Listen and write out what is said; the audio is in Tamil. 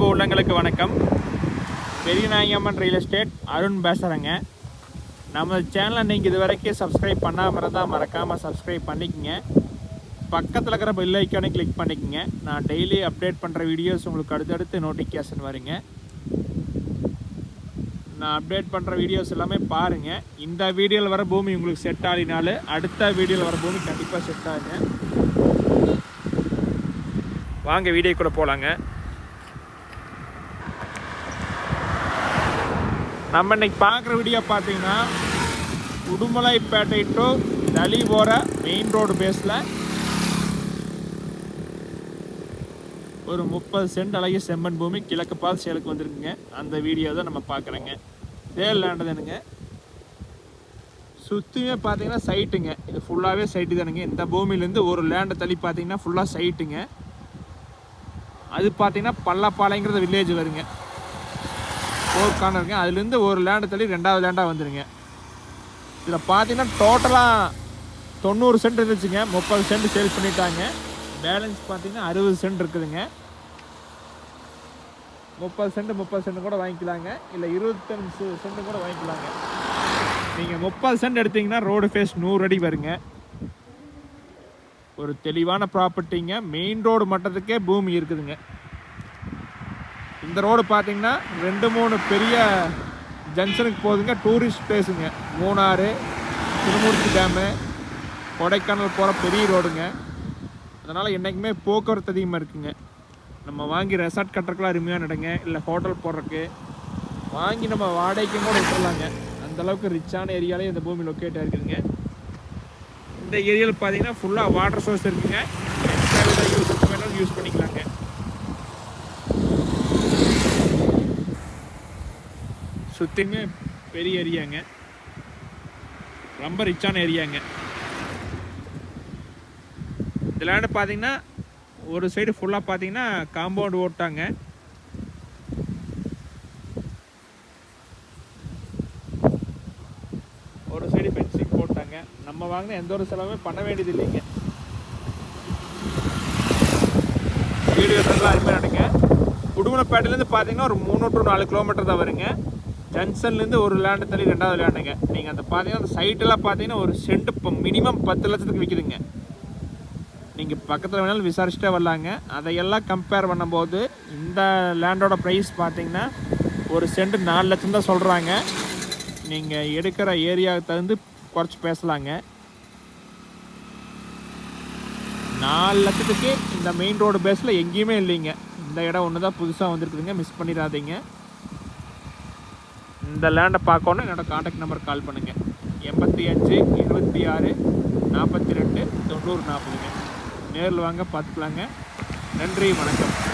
அன்பு உள்ளங்களுக்கு வணக்கம். பெரியநாயகம்மன் ரியல் எஸ்டேட் அருண் பேசுகிறேங்க நம்ம சேனலை நீங்கள் இது வரைக்கும் சப்ஸ்கிரைப் பண்ணாமல் இருந்தால் மறக்காமல் சப்ஸ்கிரைப் பண்ணிக்கோங்க. பக்கத்தில் இருக்கிற பெல் ஐக்கானே கிளிக் பண்ணிக்கங்க. நான் டெய்லி அப்டேட் பண்ணுற வீடியோஸ் உங்களுக்கு அடுத்தடுத்து நோட்டிஃபிகேஷன் வருங்க. நான் அப்டேட் பண்ணுற வீடியோஸ் எல்லாமே பாருங்கள் இந்த வீடியோவில் வர பூமி உங்களுக்கு செட் ஆகினாலும் அடுத்த வீடியோவில் வர பூமி கண்டிப்பாக செட் ஆகுங்க. வாங்க வீடியோக்குள்ளே போகலாங்க நம்ம இன்னைக்கு பார்க்குற வீடியோ பார்த்தீங்கன்னா உடுமலைப்பேட்டை டு தளி போகிற மெயின் ரோடு பேஸில் ஒரு முப்பது சென்ட் அழகிய செம்மண் பூமி கிழக்கு பால் சேலுக்கு வந்திருக்குங்க. அந்த வீடியோ தான் நம்ம பார்க்குறேங்க. சேல் லேண்டு தானுங்க சுற்றியுமே பார்த்தீங்கன்னா சைட்டுங்க இது ஃபுல்லாகவே சைட்டு தானுங்க. இந்த பூமியிலேருந்து ஒரு லேண்டை தள்ளி பார்த்தீங்கன்னா ஃபுல்லாக சைட்டுங்க அது பார்த்தீங்கன்னா பல்லப்பாளைங்கிறத வில்லேஜ் வருங்க. ஃபோர் கார்னருங்க அதுலேருந்து ஒரு லேண்டு தள்ளி ரெண்டாவது லேண்டாக வந்துடுங்க இதில் பார்த்தீங்கன்னா டோட்டலாக தொண்ணூறு சென்ட் இருந்துச்சுங்க. முப்பது சென்ட் சேல் பண்ணிட்டாங்க. பேலன்ஸ் பார்த்தீங்கன்னா அறுபது சென்ட் இருக்குதுங்க. முப்பது சென்ட் முப்பது சென்ட் கூட வாங்கிக்கலாங்க. இல்லை இருபத்தஞ்சு சென்ட் கூட வாங்கிக்கலாங்க. நீங்கள் முப்பது சென்ட் எடுத்தீங்கன்னா ரோடு ஃபேஸ் நூறு அடி வருங்க. ஒரு தெளிவான ப்ராப்பர்ட்டிங்க மெயின் ரோடு மட்டத்துக்கே பூமி இருக்குதுங்க. இந்த ரோடு பார்த்தீங்கன்னா ரெண்டு மூணு பெரிய ஜங்ஷனுக்கு போகுதுங்க. டூரிஸ்ட் பிளேஸுங்க மூணாறு திருமூர்த்தி டேமு கொடைக்கானல் போகிற பெரிய ரோடுங்க. அதனால் என்றைக்குமே போக்குவரத்து அதிகமாக இருக்குங்க. நம்ம வாங்கி ரெசார்ட் கட்டுறதுக்குலாம் அருமையாக நடங்க. இல்லை ஹோட்டல் போடுறக்கு வாங்கி நம்ம வாடகைக்கும் கூட விட்டுடலாங்க அந்தளவுக்கு ரிச்சான ஏரியாலே இந்த பூமி லொக்கேட் இருக்குதுங்க இந்த ஏரியாவில் பார்த்தீங்கன்னா ஃபுல்லாக வாட்டர் சோர்ஸ் இருக்குங்க. யூஸ் வேணாலும் யூஸ் பண்ணிக்கலாங்க. சுற்றியுமே பெரிய ஏரியாங்க. ரொம்ப ரிச்சான ஏரியாங்க. இந்த லேண்டு பார்த்தீங்கன்னா ஒரு சைடு ஃபுல்லாக பார்த்தீங்கன்னா காம்பவுண்ட் ஓட்டாங்க ஒரு சைடு பென்சிங் போட்டாங்க. நம்ம வாங்கின எந்த ஒரு செலவுமே பண்ண வேண்டியது இல்லைங்க. வீடியோ நல்லா அருமையாக நடங்க உடுமலைப்பேட்டையிலேருந்து பார்த்தீங்கன்னா ஒரு மூணு டு நாலு கிலோமீட்டர் தான் வருங்க. ஜங்ஷன்லேருந்து ஒரு லேண்டு தள்ளி ரெண்டாவது லேண்டுங்க நீங்கள் அந்த பார்த்தீங்கன்னா அந்த சைட்டெல்லாம் பார்த்தீங்கன்னா ஒரு சென்ட் இப்போ மினிமம் பத்து லட்சத்துக்கு விற்கிதுங்க நீங்கள் பக்கத்தில் வேணாலும் விசாரிச்சுட்டே வரலாங்க. அதையெல்லாம் கம்பேர் பண்ணும்போது இந்த லேண்டோட ப்ரைஸ் பார்த்தீங்கன்னா ஒரு சென்ட் நாலு லட்சம் தான் சொல்கிறாங்க நீங்கள் எடுக்கிற ஏரியாவுக்கு தகுந்து குறைச்சி பேசலாங்க. நாலு லட்சத்துக்கு இந்த மெயின் ரோடு பேஸில் எங்கேயுமே இல்லைங்க. இந்த இடம் ஒன்று தான் புதுசாக வந்திருக்குதுங்க. மிஸ் பண்ணிடாதீங்க. இந்த லேண்டை பார்க்கணும் என்னோடய காண்டாக்ட் நம்பர் கால் பண்ணுங்கள் எண்பத்தி அஞ்சு இருபத்தி ஆறு நாற்பத்தி ரெண்டு தொண்ணூறு நாற்பதுங்க. நேரில் வாங்க பார்த்துக்கலாங்க. நன்றி வணக்கம்.